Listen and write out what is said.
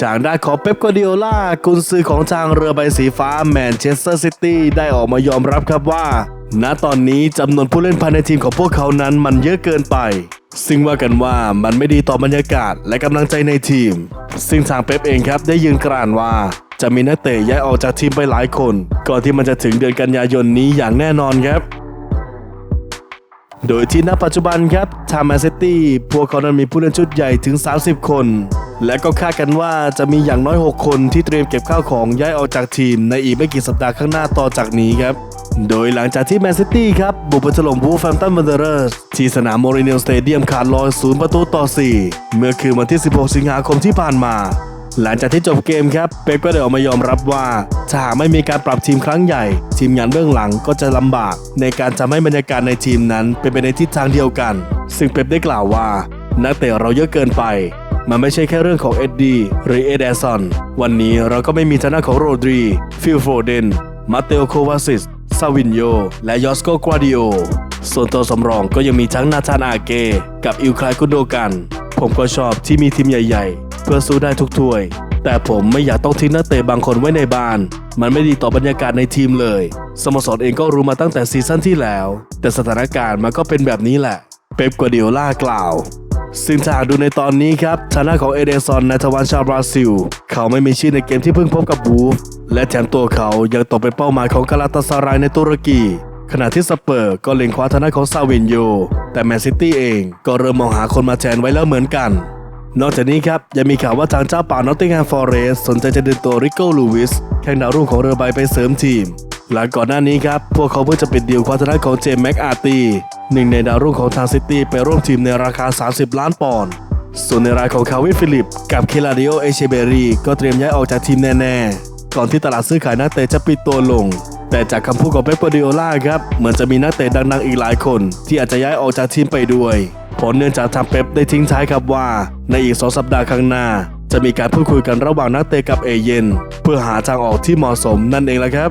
ทางด้านของเป๊ปกัวร์ดิโอลากุนซือของทางเรือใบสีฟ้าแมนเชสเตอร์ซิตี้ได้ออกมายอมรับครับว่า ณตอนนี้จำนวนผู้เล่นภายในทีมของพวกเขานั้นมันเยอะเกินไป ซึ่งว่ากันว่ามันไม่ดีต่อบรรยากาศและกำลังใจในทีม ซึ่งทางเป๊ปเองครับได้ยืนกรานว่า จะมีนักเตะย้ายออกจากทีมไปหลายคน ก่อนที่มันจะถึงเดือนกันยายนนี้อย่างแน่นอนครับโดยที่ณปัจจุบันครับทางแมนซิตี้พวกเขานั้นมีผู้เล่นชุดใหญ่ถึง 30 คน และก็คาดกันว่าจะมีอย่างน้อย 6 คนที่เตรียมเก็บข้าวของย้ายออกจากทีมในอีกไม่กี่สัปดาห์ข้างหน้าต่อจากนี้ครับ โดยหลังจากที่แมนซิตี้ครับบุกไปถล่มวูฟแฟมตันวันเดอร์สที่สนามโมริเนลสเตเดียมขาดลอยศูนย์ประตูต่อ 4 เมื่อคืนวันที่ 16 สิงหาคมที่ผ่านมา หลังจากที่จบเกมครับเป๊ปก็ได้ออกมายอมรับว่าถ้าหากไม่มีการปรับทีมครั้งใหญ่ ทีมงานเบื้องหลังก็จะลำบาก ในการทำให้บรรยากาศในทีมนั้นเป็นไปในทิศทางเดียวกัน ซึ่งเป๊ปได้กล่าวว่า นักเตะเราเยอะเกินไป มันไม่ใช่แค่เรื่องของเอ็ดดี้หรือเอเดซอนวันนี้เราก็ไม่มีทางด้าของโรดรี ฟิลโฟเดน มาเตโอโควาซิสซาวินโย และยอสโกกวาดิโอ ส่วนตัวสำรองก็ยังมีทั้งนาธานอาเก กับอิลคลายกุโดกัน ผมก็ชอบที่มีทีมใหญ่ ๆ เพื่อสู้ได้ทุกถ้วย แต่ผมไม่อยากต้องทิ้งนักเตะบางคนไว้ในบ้าน มันไม่ดีต่อบรรยากาศในทีมเลย สโมสรเองก็รู้มาตั้งแต่ซีซั่นที่แล้ว แต่สถานการณ์มันก็เป็นแบบนี้แหละ เป๊ปกัวร์ดิโอล่ากล่าว ซึ่งถ้าหากดูในตอนนี้ครับฐานะของเอเดซอนในทวารชาวบราซิล เขาไม่มีชื่อในเกมที่เพิ่งพบกับบูฟและแถมตัวเขายังตกเป็นเป้าหมายของกาลาตาซารายในตุรกีขณะที่สเปอร์ก็เล็งคว้าฐานะของซาวินโย แต่แมนซิตี้เองก็เริ่มมองหาคนมาแทนไว้แล้วเหมือนกัน นอกจากนี้ครับ ยังมีข่าวว่าทางเจ้าป่านอตติงแฮมฟอร์เรสสนใจจะดึงตัวริโก้ลูวิสแข่งดาวรุ่งของเรือใบไปเสริมทีม หลังก่อนหน้านี้ครับ พวกเขาเพิ่งจะปิดดีลความทางด้านของเจมส์แม็กอาร์ตีหนึ่งในดาวรุ่งของทางซิตี้ไปร่วมทีมในราคา 30 ล้านปอนด์ส่วนในรายของคาวิฟิลิป กับเคลาดิโอเอเชเบรีก็เตรียมย้ายออกจากทีมแน่ๆ ก่อนที่ตลาดซื้อขายนักเตะจะปิดตัวลง แต่จากคำพูดของเป๊ปปดิโอล่าครับ เหมือนจะมีนักเตะดังๆอีกหลายคน ที่อาจจะย้ายออกจากทีมไปด้วยผลเนื่องจากทางเป๊ปได้ทิ้งท้ายครับว่า ในอีกสองสัปดาห์ข้างหน้า จะมีการพูดคุยกันระหว่างนักเตะกับเอเย่นเพื่อหาทางออกที่เหมาะสมนั่นเองละครับ